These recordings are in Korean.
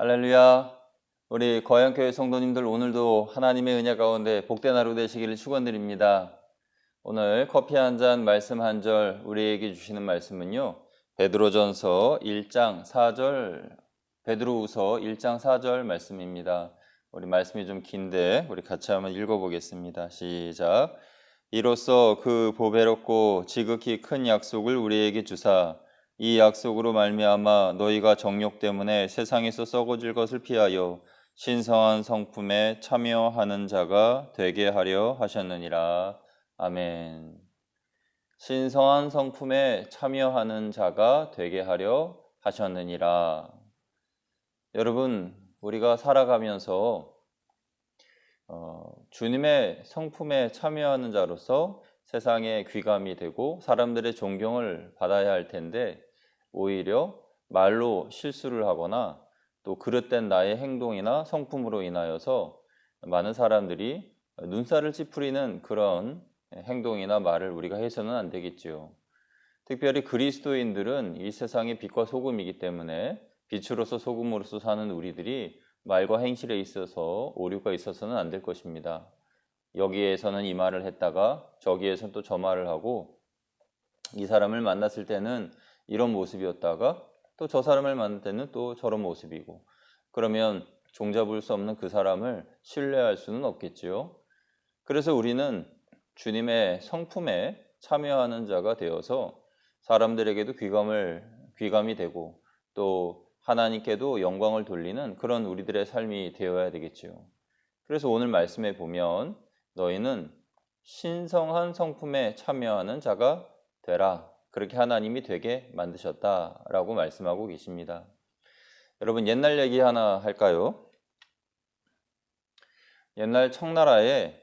할렐루야. 우리 거양교회 성도님들 오늘도 하나님의 은혜 가운데 복된 하루 되시기를 축원드립니다. 오늘 커피 한 잔 말씀 한 절 우리에게 주시는 말씀은요. 베드로전서 1장 4절 베드로후서 1장 4절 말씀입니다. 우리 말씀이 좀 긴데 우리 같이 한번 읽어 보겠습니다. 시작. 이로써 그 보배롭고 지극히 큰 약속을 우리에게 주사 이 약속으로 말미암아 너희가 정욕 때문에 세상에서 썩어질 것을 피하여 신성한 성품에 참여하는 자가 되게 하려 하셨느니라. 아멘. 신성한 성품에 참여하는 자가 되게 하려 하셨느니라. 여러분, 우리가 살아가면서 어, 주님의 성품에 참여하는 자로서 세상에 귀감이 되고 사람들의 존경을 받아야 할 텐데 오히려 말로 실수를 하거나 또 그릇된 나의 행동이나 성품으로 인하여서 많은 사람들이 눈살을 찌푸리는 그런 행동이나 말을 우리가 해서는 안 되겠지요. 특별히 그리스도인들은 이 세상의 빛과 소금이기 때문에 빛으로서 소금으로서 사는 우리들이 말과 행실에 있어서 오류가 있어서는 안 될 것입니다. 여기에서는 이 말을 했다가 저기에서는 또 저 말을 하고 이 사람을 만났을 때는 이런 모습이었다가 또 저 사람을 만날 때는 또 저런 모습이고 그러면 종잡을 수 없는 그 사람을 신뢰할 수는 없겠지요. 그래서 우리는 주님의 성품에 참여하는 자가 되어서 사람들에게도 귀감을 귀감이 되고 또 하나님께도 영광을 돌리는 그런 우리들의 삶이 되어야 되겠지요. 그래서 오늘 말씀에 보면 너희는 신성한 성품에 참여하는 자가 되라. 그렇게 하나님이 되게 만드셨다라고 말씀하고 계십니다. 여러분 옛날 얘기 하나 할까요? 옛날 청나라에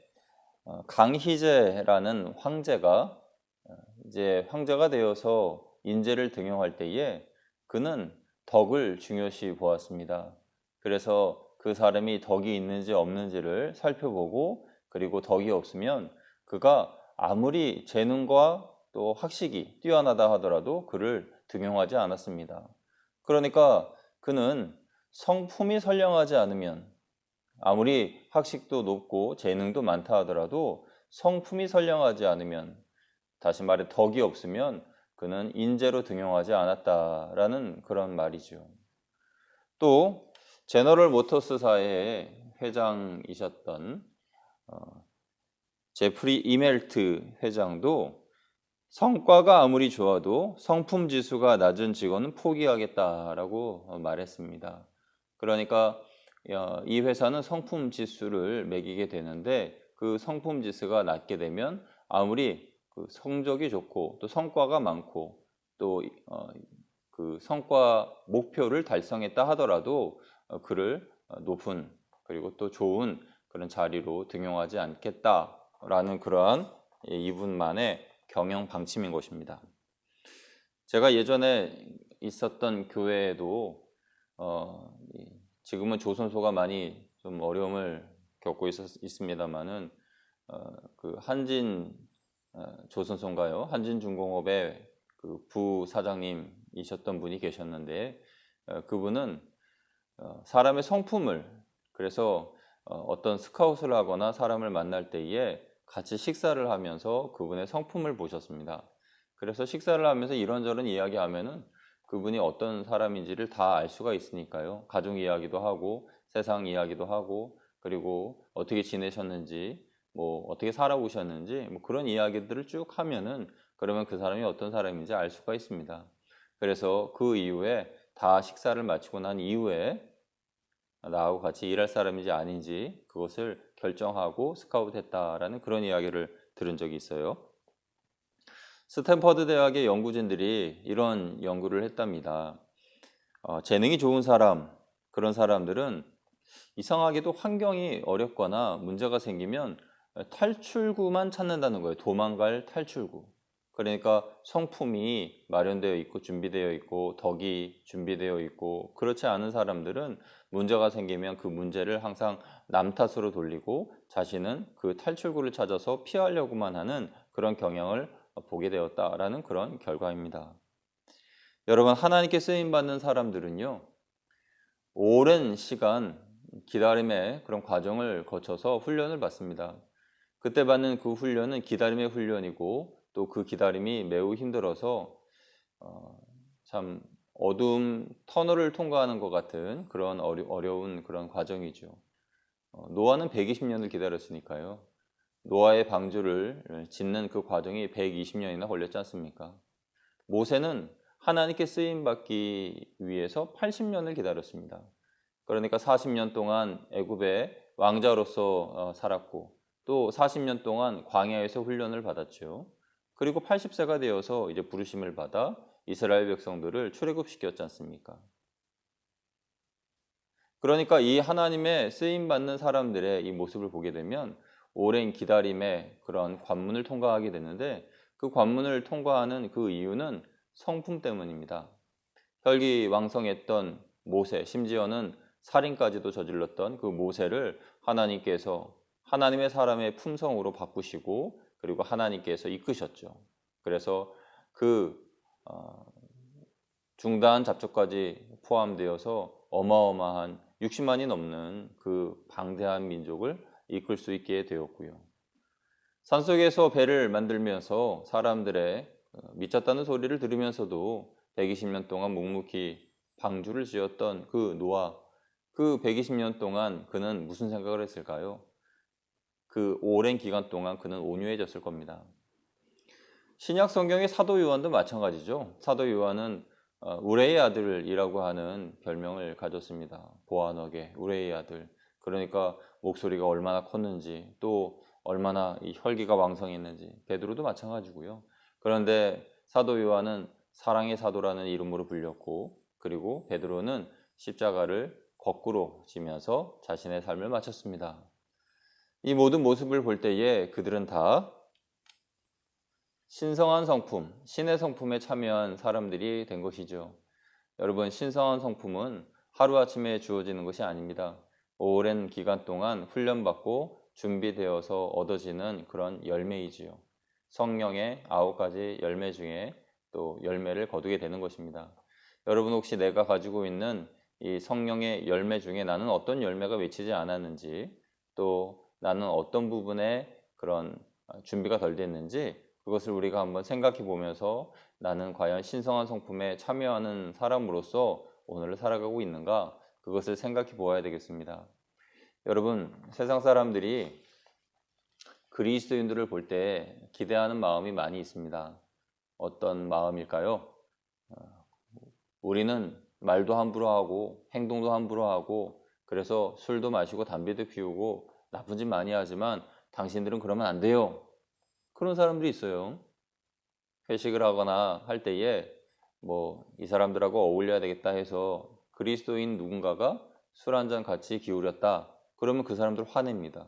어, 강희제라는 황제가 어, 이제 황제가 되어서 인재를 등용할 때에 그는 덕을 중요시 보았습니다. 그래서 그 사람이 덕이 있는지 없는지를 살펴보고 그리고 덕이 없으면 그가 아무리 재능과 또 학식이 뛰어나다 하더라도 그를 등용하지 않았습니다. 그러니까 그는 성품이 선량하지 않으면 아무리 학식도 높고 재능도 많다 하더라도 성품이 선량하지 않으면 다시 말해 덕이 없으면 그는 인재로 등용하지 않았다라는 그런 말이죠. 또 제너럴 모터스사의 회장이셨던 어, 제프리 이멜트 회장도 성과가 아무리 좋아도 성품 지수가 낮은 직원은 포기하겠다라고 말했습니다. 그러니까 이 회사는 성품 지수를 매기게 되는데 그 성품 지수가 낮게 되면 아무리 그 성적이 좋고 또 성과가 많고 또그 어, 성과 목표를 달성했다 하더라도 어, 그를 높은 그리고 또 좋은 그런 자리로 등용하지 않겠다라는 그러한 이분만의 경영 방침인 것입니다. 제가 예전에 있었던 교회에도 어, 지금은 조선소가 많이 좀 어려움을 겪고 있었, 있습니다만은 어, 그 한진 어, 조선소인가요? 한진중공업의 그 부사장님이셨던 분이 계셨는데 어, 그분은 어, 사람의 성품을 그래서 어, 어떤 스카웃을 하거나 사람을 만날 때에 같이 식사를 하면서 그분의 성품을 보셨습니다. 그래서 식사를 하면서 이런저런 이야기하면은 그분이 어떤 사람인지를 다 알 수가 있으니까요. 가족 이야기도 하고 세상 이야기도 하고 그리고 어떻게 지내셨는지 뭐 어떻게 살아오셨는지 뭐 그런 이야기들을 쭉 하면은 그러면 그 사람이 어떤 사람인지 알 수가 있습니다. 그래서 그 이후에 다 식사를 마치고 난 이후에 나하고 같이 일할 사람인지 아닌지 그것을 결정하고 스카우트했다라는 그런 이야기를 들은 적이 있어요. 스탠퍼드 대학의 연구진들이 이런 연구를 했답니다. 어, 재능이 좋은 사람, 그런 사람들은 이상하게도 환경이 어렵거나 문제가 생기면 탈출구만 찾는다는 거예요. 도망갈 탈출구. 그러니까 성품이 마련되어 있고 준비되어 있고 덕이 준비되어 있고 그렇지 않은 사람들은 문제가 생기면 그 문제를 항상 남 탓으로 돌리고 자신은 그 탈출구를 찾아서 피하려고만 하는 그런 경향을 보게 되었다라는 그런 결과입니다. 여러분 하나님께 쓰임 받는 사람들은요 오랜 시간 기다림의 그런 과정을 거쳐서 훈련을 받습니다. 그때 받는 그 훈련은 기다림의 훈련이고 또 그 기다림이 매우 힘들어서 어, 참 어두움 터널을 통과하는 것 같은 그런 어려, 어려 운 그런 과정이죠. 어, 노아는 120년을 기다렸으니까요. 노아의 방주를 짓는 그 과정이 120년이나 걸렸지 않습니까? 모세는 하나님께 쓰임 받기 위해서 80년을 기다렸습니다. 그러니까 40년 동안 애굽의 왕자로서 어, 살았고 또 40년 동안 광야에서 훈련을 받았죠. 그리고 80세가 되어서 이제 부르심을 받아 이스라엘 백성들을 출애굽시켰지 않습니까? 그러니까 이 하나님의 쓰임 받는 사람들의 이 모습을 보게 되면 오랜 기다림의 그런 관문을 통과하게 되는데 그 관문을 통과하는 그 이유는 성품 때문입니다. 혈기 왕성했던 모세, 심지어는 살인까지도 저질렀던 그 모세를 하나님께서 하나님의 사람의 품성으로 바꾸시고 그리고 하나님께서 이끄셨죠. 그래서 그 어, 중다한 잡초까지 포함되어서 어마어마한 60만이 넘는 그 방대한 민족을 이끌 수 있게 되었고요. 산속에서 배를 만들면서 사람들의 어, 미쳤다는 소리를 들으면서도 120년 동안 묵묵히 방주를 지었던 그 노아, 그 120년 동안 그는 무슨 생각을 했을까요? 그 오랜 기간 동안 그는 온유해졌을 겁니다. 신약 성경의 사도 요한도 마찬가지죠. 사도 요한은 어, 우레의 아들이라고 하는 별명을 가졌습니다. 보아너게 우레의 아들. 그러니까 목소리가 얼마나 컸는지 또 얼마나 이 혈기가 왕성했는지 베드로도 마찬가지고요. 그런데 사도 요한은 사랑의 사도라는 이름으로 불렸고 그리고 베드로는 십자가를 거꾸로 지면서 자신의 삶을 마쳤습니다. 이 모든 모습을 볼 때에 그들은 다 신성한 성품, 신의 성품에 참여한 사람들이 된 것이죠. 여러분, 신성한 성품은 하루아침에 주어지는 것이 아닙니다. 오랜 기간 동안 훈련받고 준비되어서 얻어지는 그런 열매이지요. 성령의 아홉 가지 열매 중에 또 열매를 거두게 되는 것입니다. 여러분 혹시 내가 가지고 있는 이 성령의 열매 중에 나는 어떤 열매가 맺히지 않았는지 또 나는 어떤 부분에 그런 준비가 덜 됐는지 그것을 우리가 한번 생각해 보면서 나는 과연 신성한 성품에 참여하는 사람으로서 오늘을 살아가고 있는가 그것을 생각해 보아야 되겠습니다. 여러분, 세상 사람들이 그리스도인들을 볼 때 기대하는 마음이 많이 있습니다. 어떤 마음일까요? 어, 우리는 말도 함부로 하고 행동도 함부로 하고 그래서 술도 마시고 담배도 피우고 나쁜 짓 많이 하지만 당신들은 그러면 안 돼요. 그런 사람들이 있어요. 회식을 하거나 할 때에 뭐 이 사람들하고 어울려야 되겠다 해서 그리스도인 누군가가 술 한 잔 같이 기울였다. 그러면 그 사람들 화냅니다.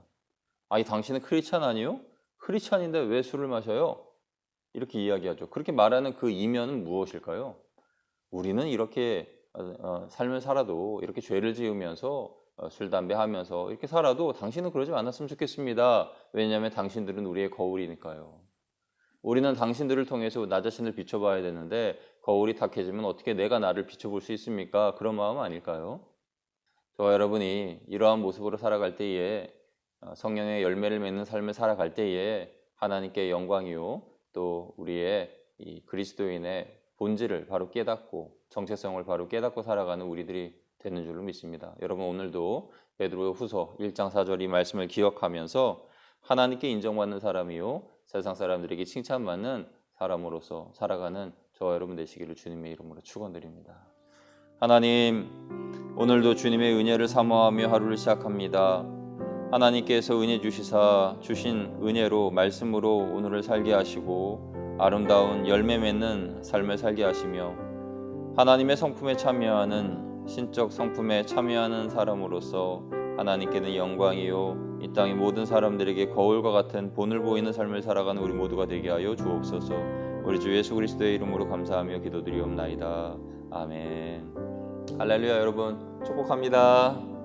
아니 당신은 크리스찬 아니요? 크리스찬인데 왜 술을 마셔요? 이렇게 이야기하죠. 그렇게 말하는 그 이면은 무엇일까요? 우리는 이렇게 어, 어, 삶을 살아도 이렇게 죄를 지으면서 어, 술, 담배 하면서 이렇게 살아도 당신은 그러지 않았으면 좋겠습니다. 왜냐하면 당신들은 우리의 거울이니까요. 우리는 당신들을 통해서 나 자신을 비춰봐야 되는데 거울이 탁해지면 어떻게 내가 나를 비춰볼 수 있습니까? 그런 마음 아닐까요? 저와 여러분이 이러한 모습으로 살아갈 때에 어, 성령의 열매를 맺는 삶을 살아갈 때에 하나님께 영광이요 또 우리의 이 그리스도인의 본질을 바로 깨닫고 정체성을 바로 깨닫고 살아가는 우리들이 되는 줄로 믿습니다. 여러분 오늘도 베드로 후서 1장 4절 이 말씀을 기억하면서 하나님께 인정받는 사람이요 세상 사람들에게 칭찬받는 사람으로서 살아가는 저와 여러분 되시기를 주님의 이름으로 축원드립니다. 하나님 오늘도 주님의 은혜를 사모하며 하루를 시작합니다. 하나님께서 은혜 주시사 주신 은혜로 말씀으로 오늘을 살게 하시고 아름다운 열매 맺는 삶을 살게 하시며 하나님의 성품에 참여하는 신적 성품에 참여하는 사람으로서 하나님께는 영광이요 이 땅의 모든 사람들에게 거울과 같은 본을 보이는 삶을 살아가는 우리 모두가 되게 하여 주옵소서. 우리 주 예수 그리스도의 이름으로 감사하며 기도드리옵나이다. 아멘. 할렐루야 여러분 축복합니다.